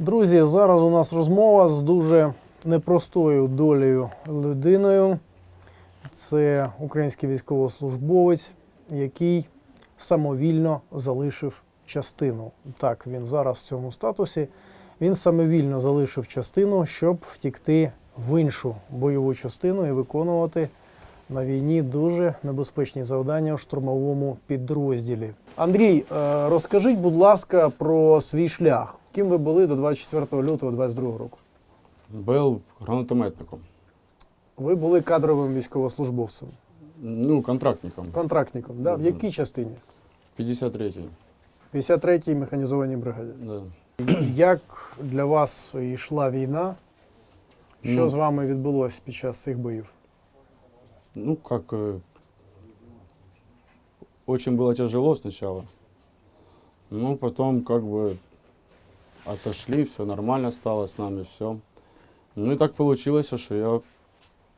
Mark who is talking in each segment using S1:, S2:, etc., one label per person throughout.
S1: Друзі, зараз у нас розмова з дуже непростою долею людиною. Це український військовослужбовець, який самовільно залишив частину. Так, він зараз в цьому статусі. Він самовільно залишив частину, щоб втікти в іншу бойову частину і виконувати на війні дуже небезпечні завдання у штурмовому підрозділі. Андрій, е, розкажіть, будь ласка, про свій шлях. Ким ви були до 24 лютого 22 року?
S2: Был гранатометником.
S1: Ви були кадровим військовослужбовцем,
S2: Ну, контрактником.
S1: контрактником. Да? В якій частині?
S2: 53-й.
S1: 53-й механізованій бригаді.
S2: Да.
S1: Як для вас йшла війна? Що
S2: Ну.
S1: з вами відбулося під час цих боїв?
S2: Ну, как... э, Очень было тяжело сначала. Ну, потом как бы отошли, все нормально стало с нами, все. Ну и так получилось, что я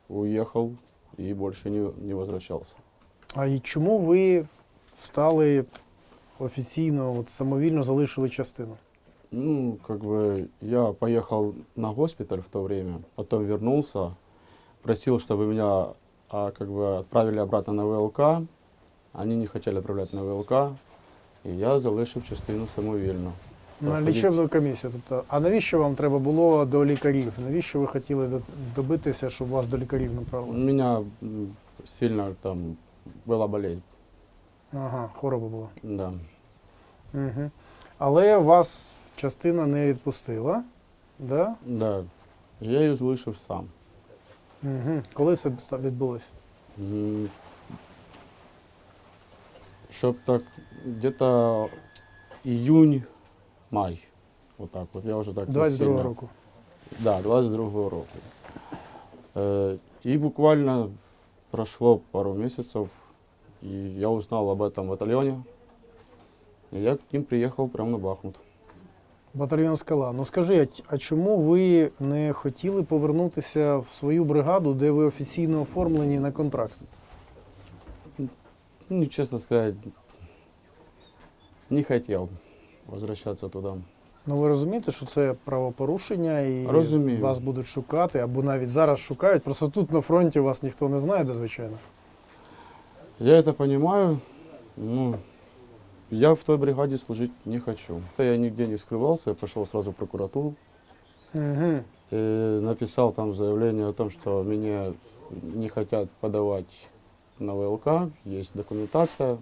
S2: уехал и больше не, не возвращался.
S1: А і чому ви стали офіційно, от, самовільно залишили частину?
S2: Ну, как бы я поехал на госпиталь в то время, потом вернулся, просил, чтобы меня а, как бы отправили обратно на ВЛК. Они не хотели отправлять на ВЛК, і я залишив частину самовільно.
S1: На
S2: Проходіть.
S1: лічебну комісію. Тобто, а навіщо вам треба було до лікарів? Навіщо ви хотіли добитися, щоб вас до лікарів направили?
S2: меня м, сильно там была болезнь.
S1: Ага, хвороба була.
S2: Да.
S1: Угу. Але вас частина не відпустила. Да?
S2: Да. Я її залишив сам.
S1: Угу. Коли це відбулося?
S2: М, Чтоб так где-то июнь, май. Вот так вот. Я уже так не
S1: 22
S2: сильно-
S1: року.
S2: Да, 22 року. Э, И буквально прошло пару месяцев, и я узнал об этом батальоне. И я к ним приехал прямо на Бахмут.
S1: Батальйон Скала. Ну скажи, а чому ви не хотіли повернутися в свою бригаду, де ви офіційно оформлені на контракт?
S2: Ну, честно сказать, не хотел возвращаться туда.
S1: Ну ви розумієте, що це правопорушення і
S2: Розумію.
S1: вас будуть шукати, або навіть зараз шукають. Просто тут на фронті вас ніхто не знайде, звичайно.
S2: Я это понимаю, ну, я в той бригаде служить не хочу. Я нигде не скрывался, я пошел сразу в прокуратуру.
S1: Угу.
S2: И написал там заявление о том, что меня не хотят подавать на ВЛК, есть документация.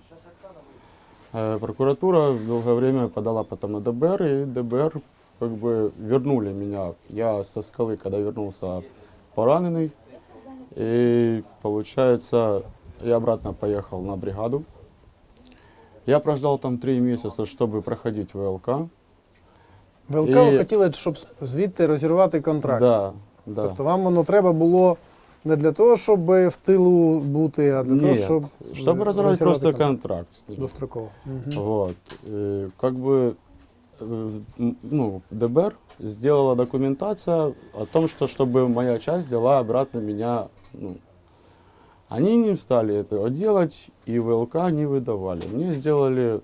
S2: Э, Прокуратура долгое время подала потом на ДБР, и ДБР как бы вернули меня. Я со скалы, когда вернулся пораненный, и получается, я обратно поехал на бригаду. Я прождал там три месяца, чтобы проходить ВЛК.
S1: ВЛК
S2: І-
S1: ви хотіли, щоб звідти розірвати контракт.
S2: Да, да.
S1: Тобто вам воно треба було не для того, щоб в тилу бути, а для того,
S2: Нет,
S1: щоб
S2: чтобы
S1: е,
S2: разорвать просто
S1: контракт.
S2: контракт. с ними.
S1: достроково. Угу.
S2: Вот. И как бы э, м, ну, ДБР сделала документация о том, что чтобы моя часть взяла обратно меня. Ну, они не стали этого делать, и ВЛК не выдавали. Мне сделали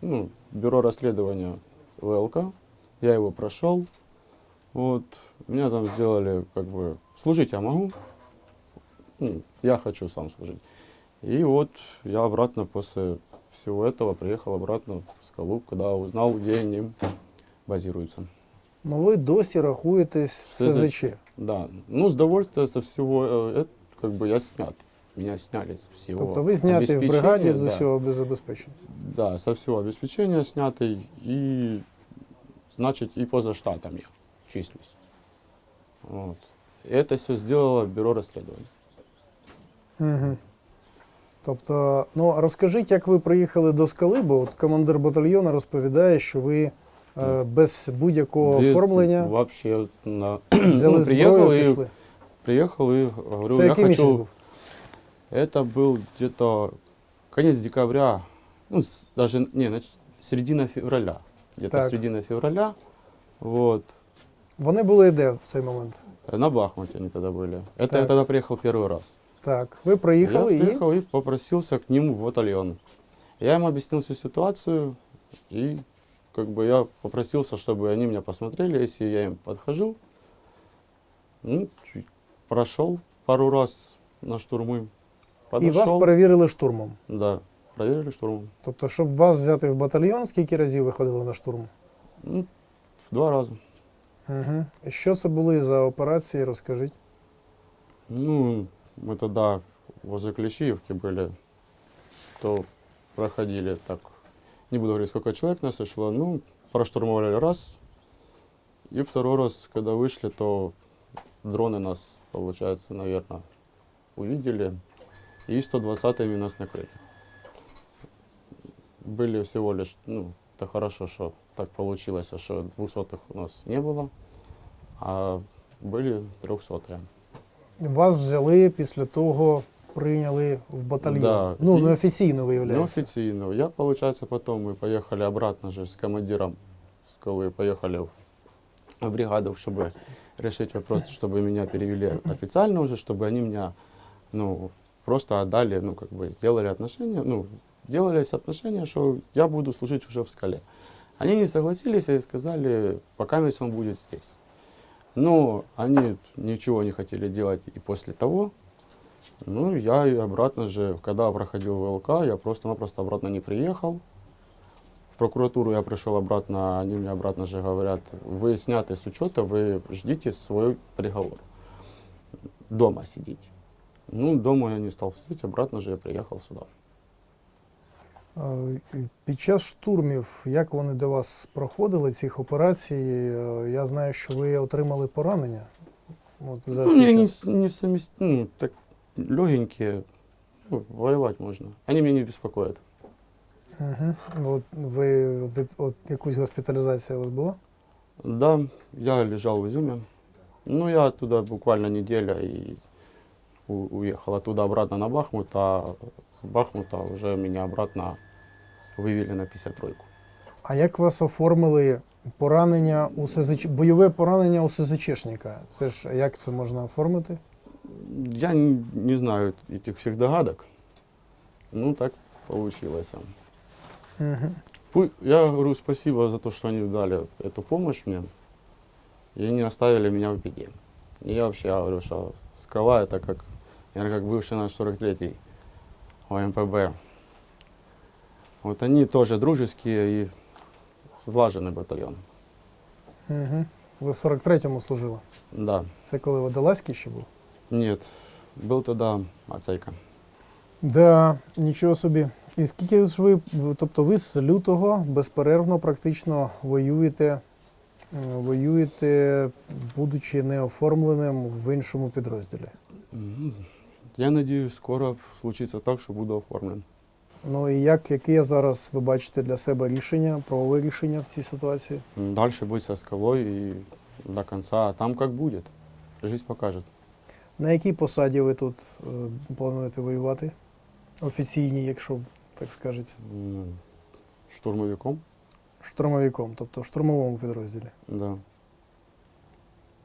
S2: ну, бюро расследования ВЛК, я его прошел. Вот, меня там сделали, как бы, служить я могу, ну, я хочу сам служить. И вот я обратно после всего этого приехал обратно в Скалу, когда узнал, где они базируются.
S1: Ну ви досі рахуєтесь в
S2: СЗЧ.
S1: СЗЧ.
S2: Да, ну с довольствия со всего, э, это, как бы я снят. Меня сняли с всего.
S1: Тобто ви зняті в
S2: обеспечения,
S1: бригаді з
S2: да.
S1: усього забезпечення.
S2: Да, со всего обеспечения снятый и, значит, и поза штатом я числюсь. Вот. И это все сделало бюро расследований.
S1: Угу. Тобто, ну розкажіть, як ви приїхали до скали, бо от командир батальйону розповідає, що ви е, без будь-якого
S2: Без-
S1: оформлення
S2: Вообще, вот на,
S1: взяли
S2: ну, приехал
S1: зброю і
S2: и
S1: пішли.
S2: приехал и говорю,
S1: Це
S2: я
S1: який місяць
S2: хочу.
S1: був?
S2: Это был где-то конец декабря, ну, с- даже, не, нач- середина февраля. Где-то
S1: Так.
S2: середина февраля. Вот.
S1: Вони були де в цей момент?
S2: На Бахмуте они тогда были. Это я
S1: Так.
S2: тогда приехал первый раз.
S1: Так, ви приїхали
S2: я
S1: і
S2: приехал и попросился к ним в батальон. Я им объяснил всю ситуацию и как бы я попросился, чтобы они меня посмотрели, если я им подхожу. Ну, прошел пару раз на штурмы.
S1: І
S2: Подошел.
S1: вас перевірили штурмом.
S2: Да, проверили штурмом.
S1: Тобто, щоб вас взяти в батальйон, скільки разів ви ходили на штурм?
S2: Ну, в два раза.
S1: Угу. Що це були за операції, розкажіть.
S2: Ну, мы тогда возле Клещиевки были, то проходили так, не буду говорить, сколько человек нас шло, ну, проштурмовали раз, и второй раз, когда вышли, то дроны нас, получается, наверное, увидели, и 120-ми нас накрыли. Были всего лишь, ну, это хорошо, что так получилось, что 200-х у нас не было, а были 300-е.
S1: Вас взяли після того, прийняли в батальйон.
S2: Да.
S1: Ну,
S2: І-
S1: неофіційно виявляється.
S2: Неофициально. Я, получается, потом мы поехали обратно же с командиром, с Колы, поехали в в бригаду, чтобы решить вопрос, чтобы меня перевели официально уже, чтобы они меня, ну, просто отдали, ну, как бы, сделали отношения, ну, делались отношения, что я буду служить уже в скале. Они не согласились и сказали, пока он будет здесь. Но они ничего не хотели делать и после того. Ну, я и обратно же, когда проходил ВЛК, я просто-напросто обратно не приехал. В прокуратуру я пришел обратно, они мне обратно же говорят, вы сняты с учета, вы ждите свой приговор. Дома сидите. Ну, дома я не стал сидеть, обратно же я приехал сюда.
S1: Е, і Під час штурмів, як вони до вас проходили цих операцій? Е, Я знаю, що ви отримали поранення. От за
S2: Ну,
S1: цей
S2: я не,
S1: час.
S2: с- не совмест... ну, так легенькие, ну, воевать можно. Они меня не беспокоят.
S1: Угу. От ви від, от якусь госпіталізація у вас була?
S2: Да, я лежал в Изюме. Ну, я оттуда буквально неделя и у- уехал оттуда обратно на Бахмут, а с Бахмута уже меня обратно вывели на 53-ку.
S1: А як вас оформили поранення у СЗЧ... бойове поранення у СЗЧшника? Це ж як це можна оформити?
S2: Я не, не знаю этих всех догадок. Ну, так получилось.
S1: Угу.
S2: Пу- Я говорю спасибо за то, что они дали эту помощь мне и не оставили меня в беде. И я вообще говорю, что скала это как, наверное, как бывший наш 43-й ОМПБ. Вот они тоже дружеские и слаженный батальон.
S1: Угу. Ви в 43-му служили.
S2: Да.
S1: Це коли Водолазький ще був?
S2: Нет, был тогда Ацейка.
S1: Да, нічого собі. І скільки ж ви, тобто ви з лютого безперервно практично воюєте, е, воюєте, будучи неоформленим в іншому підрозділі.
S2: Я надеюсь, скоро случится так, что буду оформлен.
S1: Ну і як, яке зараз ви бачите для себе рішення, правове рішення в цій ситуації?
S2: Дальше быть со скалой и до конца. А там как будет. Жизнь покажет.
S1: На якій посаді ви тут е, плануєте воювати? Офіційній, якщо так скажете,
S2: Штурмовиком?
S1: штурмовиком, тобто в штурмовому підрозділі.
S2: Да.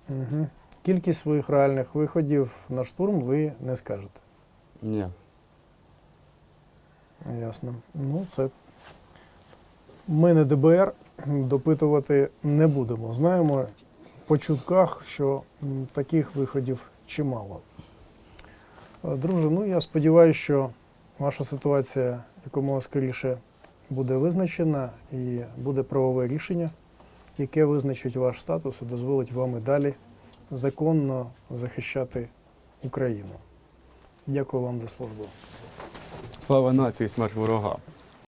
S1: Угу. Кількість своїх реальних виходів на штурм ви не скажете.
S2: Нет.
S1: Ясно. Ну, це ми не ДБР, допитувати не будемо. Знаємо по чутках, що таких виходів чимало. Е, Друже, ну я сподіваюся, що ваша ситуація якомога скоріше буде визначена і буде правове рішення, яке визначить ваш статус і дозволить вам і далі законно захищати Україну. Дякую вам за службу.
S2: Слава нації, смерть ворога.